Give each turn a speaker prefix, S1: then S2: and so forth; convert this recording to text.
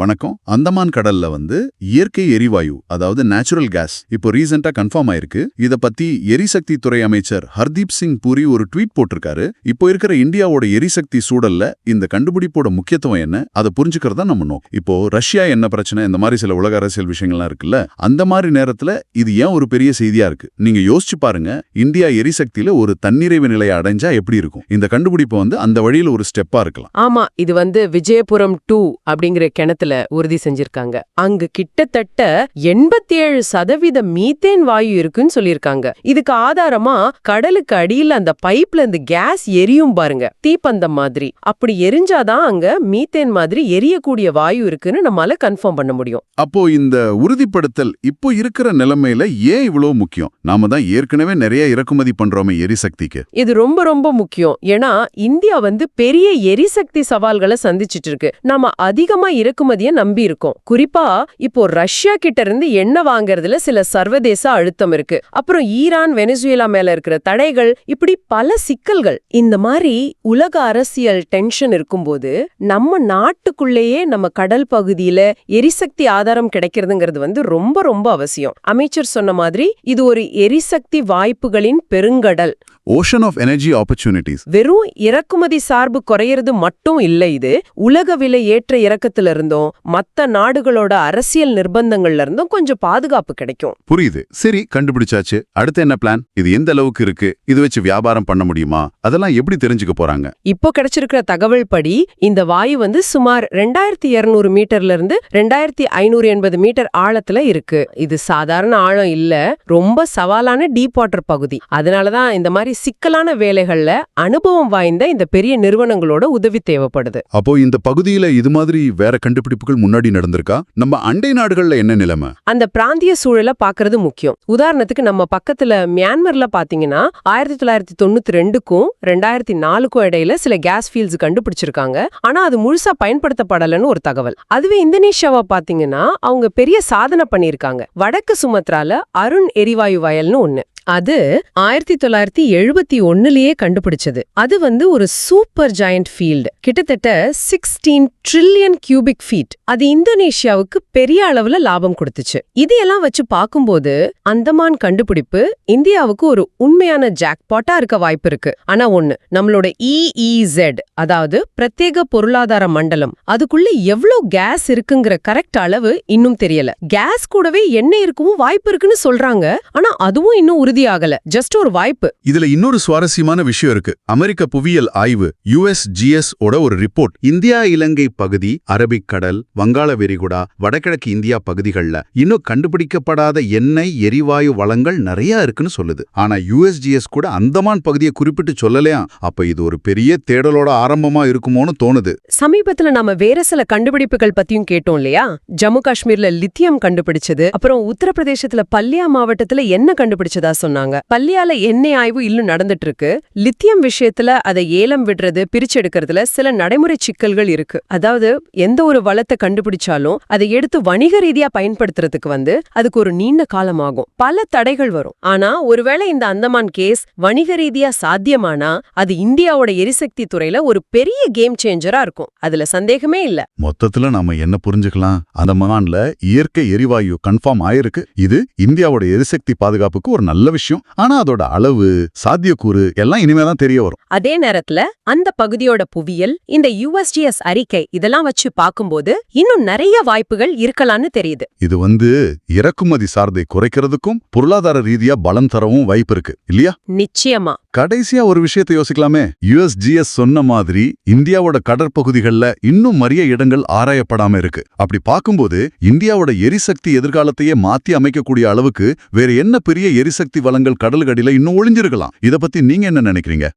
S1: வணக்கம். அந்தமான் கடல்ல வந்து இயற்கை எரிவாயு அதாவது நேச்சுரல் கேஸ் இப்போ ரீசெண்டா கன்ஃபார்ம் ஆயிருக்கு. இத பத்தி எரிசக்தி துறை அமைச்சர் ஹர்தீப் சிங் பூரி ஒரு ட்வீட் போட்டிருக்காரு. இப்போ இருக்கிற இந்தியாவோட எரிசக்தி சூழல்ல இந்த கண்டுபிடிப்போட முக்கியத்துவம் என்ன? அதை புரிஞ்சுக்கிறதா நம்ம நோக்கம். இப்போ ரஷ்யா என்ன பிரச்சனை? இந்த மாதிரி சில உலக அரசியல் விஷயங்கள்லாம் இருக்குல்ல? அந்த மாதிரி நேரத்துல இது ஏன் ஒரு பெரிய செய்தியா இருக்கு? நீங்க யோசிச்சு பாருங்க. இந்தியா எரிசக்தியில ஒரு தன்னிறைவு நிலையை அடைஞ்சா எப்படி இருக்கும்? இந்த கண்டுபிடிப்பு வந்து அந்த வழியில ஒரு ஸ்டெப்பா இருக்கலாம்.
S2: ஆமா இது வந்து விஜயபுரம் டூ அப்படிங்கிற கிணத்துல உறுதி செஞ்சிருக்காங்க. அங்கு கிட்டத்தட்ட எண்பத்தி ஏழு சதவீத மீத்தேன் வாயு இருக்குன்னு சொல்லியிருக்காங்க. இதுக்கு ஆதாரமா கடலுக்கு அடியில அந்த பைப்ல இருந்து கேஸ் எரியும் பாருங்க. தீப்பந்தம் மாதிரி. அப்படி எரிஞ்சாதான் அங்க மீத்தேன் மாதிரி எரியக்கூடிய வாயு இருக்குன்னு நம்மால கன்ஃபார்ம் பண்ண முடியும்.
S1: அப்போ இந்த உறுதிப்படுத்தல் இப்போ இருக்கிற நிலைமையில ஏன் இவ்வளவு முக்கியம்? நாம தான் ஏற்கனவே நிறைய இறக்குமதி பண்றோமே எரிசக்திக்கு.
S2: இது ரொம்ப ரொம்ப முக்கியம். ஏன்னா இந்தியா வந்து பெரிய எரிசக்தி சவால்களை சந்திச்சிட்டு இருக்கு. நாம அதிகமா இறக்குமதிய நம்பி இருக்கோம். குறிப்பா இப்போ ரஷ்யா கிட்ட இருந்து எண்ணெய் வாங்குறதுல சில சர்வதேச அழுத்தம் இருக்கு. அப்புறம் ஈரான் வெனிசுவேலா மேல இருக்கிற தடைகள் இப்படி பல சிக்கல்கள். இந்த மாதிரி உலக அரசியல் டென்ஷன் இருக்கும்போது நம்ம நாட்டுக்குள்ளேயே நம்ம கடல் பகுதியில எரிசக்தி ஆதாரம் கிடைக்கிறதுங்கிறது வந்து ரொம்ப ரொம்ப அவசியம். அமைச்சர் சொன்ன மாதிரி இது ஒரு எரிசக்தி வாய்ப்புகளின் பெருங்கடல்.
S1: ஓஷன் ஆஃப் எனர்ஜி ஆப்பர்ச்சுனிட்டிஸ்
S2: வெறும் இறக்குமதி சார்பு குறையிறது மட்டும் இல்ல இது. உலக விலை ஏற்ற இறக்கத்துல இருந்தும் மத்த நாடுகளோட அரசியல் நிர்பந்தங்கள்ல இருந்தும் கொஞ்சம் பாதுகாப்பு கிடைக்கும்.
S1: புரியுது. சரி கண்டுபிடிச்சாச்சு. அடுத்து என்ன பிளான் இது எந்த அளவுக்கு இருக்கு? இது வச்சு வியாபாரம் பண்ண முடியுமா? அதெல்லாம் எப்படி தெரிஞ்சுக்க போறாங்க?
S2: இப்போ கிடைச்சிருக்கிற தகவல் படி இந்த வாயு வந்து சுமார் ரெண்டாயிரத்தி இருநூறு மீட்டர்ல இருந்து ரெண்டாயிரத்தி ஐநூறு எண்பது மீட்டர் ஆழத்துல இருக்கு. இது சாதாரண ஆழம் இல்ல. ரொம்ப சவாலான டீப் வாட்டர் பகுதி. அதனாலதான் இந்த மாதிரி சிக்கலான வேலைகள்ல அனுபவம் வாய்ந்த இந்த பெரிய நிறுவனங்களோட உதவி தேவைப்படுது.
S1: அப்போ இந்த பகுதியில இது மாதிரி வேற கண்டுபிடிப்புகள் முன்னாடி நடந்திருக்கா? நம்ம அண்டை நாடுகள்ல என்ன நிலைமை?
S2: அந்த பிராந்திய சூழலை பாக்குறது முக்கியம். உதாரணத்துக்கு நம்ம பக்கத்துல மியான்மர்ல பாத்தீங்கன்னா ஆயிரத்தி தொள்ளாயிரத்தி தொண்ணூத்தி ரெண்டுக்கும் ரெண்டாயிரத்தி நாலுக்கும் இடையில சில கேஸ் ஃபீல்ட்ஸ் கண்டுபிடிச்சிருக்காங்க. ஆனா அது முழுசா பயன்படுத்தப்படலன்னு ஒரு தகவல். அதுவே இந்தோனேஷியாவை பாத்தீங்கன்னா அவங்க பெரிய சாதனை பண்ணியிருக்காங்க. வடக்கு சுமத்ரால அருண் எரிவாயு வயல்னு ஒண்ணு. அது ஆயிரத்தி தொள்ளாயிரத்தி எழுபத்தி ஒன்னுலயே கண்டுபிடிச்சது. அது வந்து ஒரு சூப்பர் ஜாயண்ட் ஃபீல்டு. கிட்டத்தட்ட சிக்ஸ்டீன் ட்ரில்லியன் கியூபிக் ஃபீட் அது இந்தோனேஷியாவுக்கு பெரிய அளவுல லாபம் கொடுத்துச்சு. இதையெல்லாம் வச்சு பார்க்கும்போது அந்தமான் கண்டுபிடிப்பு இந்தியாவுக்கு ஒரு உண்மையான ஜாக்பாட்டா இருக்க வாய்ப்பு இருக்கு. ஆனா ஒண்ணு நம்மளோட இஇசெட் அதாவது பிரத்யேக பொருளாதார மண்டலம் அதுக்குள்ள எவ்ளோ கேஸ் இருக்குங்கிற கரெக்ட் அளவு இன்னும் தெரியல. கேஸ் கூடவே எண்ணெய் இருக்கவும் வாய்ப்பு இருக்குன்னு சொல்றாங்க. ஆனா அதுவும் இன்னும் உறுதியாகல. ஜஸ்ட் ஒரு வாய்ப்பு.
S1: இதுல இன்னொரு சுவாரஸ்யமான விஷயம் இருக்கு. அமெரிக்க புவியியல் ஆய்வு யுஎஸ்ஜிஎஸ் ஓட ஒரு ரிப்போர்ட். இந்தியா இலங்கை பகுதி அரபிக் கடல் வங்காள விரிகுடா வடகிழக்கு இந்தியா பகுதிகள்ல இன்னும் கண்டுபிடிக்கப்படாத எண்ணெய் எரிவாயு வளங்கள் நிறைய இருக்குன்னு சொல்லுது. ஆனா யுஎஸ்ஜிஎஸ் கூட அந்தமான் பகுதியை குறிப்பிட்டு சொல்லலையா? அப்ப இது ஒரு பெரிய தேடலோட ஆரம்பமா இருக்குமோன்னு தோணுது.
S2: சமீபத்துல நாம வேற சில கண்டுபிடிப்புகள் பத்தியும் கேட்டோம் இல்லையா? ஜம்மு காஷ்மீர்ல லித்தியம் கண்டுபிடிச்சது அப்புறம் உத்தரப்பிரதேசத்துல பல்லியா மாவட்டத்துல என்ன கண்டுபிடிச்சதா சொன்னாங்க. பள்ளியால எண்ணெய் ஆய்வு இன்னும் நடந்துட்டு இருக்கு லித்தியம் விஷயத்துல அதை ஏலம் விடுறது பிரிச்செடுக்கிறதுல சில நடைமுறை சிக்கல்கள் இருக்கு. அதாவது எந்த ஒரு வளத்தை கண்டுபிடிச்சாலும் அதை எடுத்து வணிக ரீதியா பயன்படுத்துறதுக்கு வந்து அதுக்கு ஒரு நீண்ட காலம் ஆகும் பல தடைகள் வரும். ஆனா ஒருவேளை இந்த அந்தமான் கேஸ் வணிக ரீதியா சாத்தியமானா அது இந்தியாவோட எரிசக்தி துறையில ஒரு பெரிய கேம் சேஞ்சரா இருக்கும். அதுல சந்தேகமே இல்ல.
S1: மொத்தத்துல நாம என்ன புரிஞ்சுக்கலாம்? அந்தமான்ல இயற்கை எரிவாயு கன்ஃபார்ம் ஆயிருக்கு. இது இந்தியாவோட எரிசக்தி பாதுகாப்புக்கு ஒரு நல்ல விஷயம். ஆனா அதோட அளவு சாத்தியக்கூறு எல்லாம் இனிமே தான் தெரிய வரும்.
S2: அதே நேரத்துல அந்த பகுதியோட புவியியல் இந்த யுஎஸ்டிஎஸ் அறிக்கை இதெல்லாம் வச்சு பார்க்கும்போது இன்னும் நிறைய வாய்ப்புகள் இருக்கலாம்னு தெரியுது.
S1: இது வந்து இறக்குமதி சார்தை குறைக்கிறதுக்கும் பொருளாதார ரீதியா பலம் தரவும் வாய்ப்பு இருக்கு இல்லையா?
S2: நிச்சயமா.
S1: கடைசியா ஒரு விஷயத்தை யோசிக்கலாமே. யுஎஸ்ஜிஎஸ் சொன்ன மாதிரி இந்தியாவோட கடற்பகுதிகள்ல இன்னும் நிறைய இடங்கள் ஆராயப்படாம இருக்கு. அப்படி பார்க்கும்போது இந்தியாவோட எரிசக்தி எதிர்காலத்தையே மாத்தி அமைக்கக்கூடிய அளவுக்கு வேற என்ன பெரிய எரிசக்தி வளங்கள் கடலுக்கடியில இன்னும் ஒளிஞ்சிருக்கலாம்? இத பத்தி நீங்க என்ன நினைக்கிறீங்க?